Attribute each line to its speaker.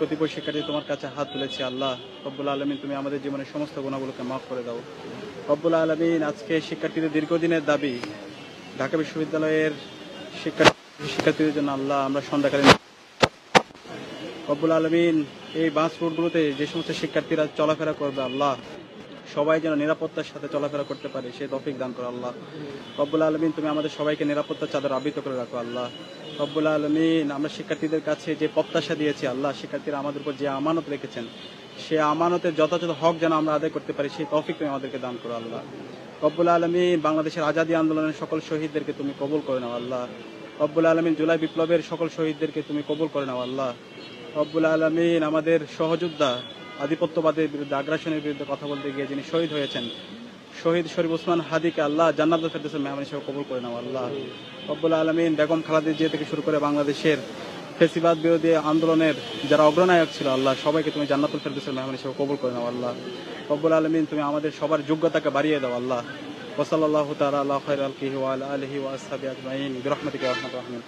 Speaker 1: কতিপয় শিক্ষার্থী তোমার কাছে হাত তুলেছে, আল্লাহ রব্বুল আলমিন, তুমি আমাদের জীবনের সমস্ত গুণাগুলোকে মাফ করে দাও। রব্বুল আলমিন, আজকে শিক্ষার্থীদের দীর্ঘদিনের দাবি, ঢাকা বিশ্ববিদ্যালয়ের শিক্ষার্থী শিক্ষার্থীদের জন্য আল্লাহ আমরা সন্ধ্যাকালীন রব্বুল আলমিন, এই বাস রুটগুলোতে যে সমস্ত শিক্ষার্থীরা চলাফেরা করবে, আল্লাহ সবাই যেন নিরাপত্তার সাথে চলাফেরা করতে পারে, সে তফিক দান করো আল্লাহ। রব্বুল আলমিন, তুমি আমাদের সবাইকে নিরাপত্তার চাদর আবৃত করে রাখো আল্লাহ। রব্বুল আলমিন, আমরা শিক্ষার্থীদের কাছে যে প্রত্যাশা দিয়েছি আল্লাহ, শিক্ষার্থীরা আমাদের উপর যে আমানত রেখেছেন, সে আমানতের যথাযথ হক যেন আমরা আদায় করতে পারি, সেই তফিক তুমি আমাদেরকে দান করো আল্লাহ। রব্বুল আলমিন, বাংলাদেশের আজাদী আন্দোলনের সকল শহীদদেরকে তুমি কবুল করে নাও আল্লাহ। রব্বুল আলমিন, জুলাই বিপ্লবের সকল শহীদদেরকে তুমি কবুল করে নাও আল্লাহ। রব্বুল আলমিন, আমাদের সহযোদ্ধা আধিপত্যবাদের বিরুদ্ধে, আগ্রাসনের বিরুদ্ধে কথা বলতে গিয়ে যিনি শহীদ হয়েছেন, শহীদ শরীফ উসমান হাদিকে আল্লাহ জান্নাত ফেরদৌসের মেহমান হিসেবে কবুল করে নাও আল্লাহ। রব্বুল আলমিন বেগম খালাদি জিয়া থেকে শুরু করে বাংলাদেশের ফেসিবাদ বিরোধী আন্দোলনের যারা অগ্রনায়ক ছিল আল্লাহ, সবাইকে তুমি জান্নাতুল ফেরদৌসের মেহমান হিসেবে কবুল করে নাও আল্লাহ। রব্বুল আলমিন, তুমি আমাদের সবার যোগ্যতাকে বাড়িয়ে দাও আল্লাহ। ওসলাল্লাহ তালা আল্লাহ আলহি ওয়াসাবি আজমাইন। বিরহমতিকে রহমত রহমান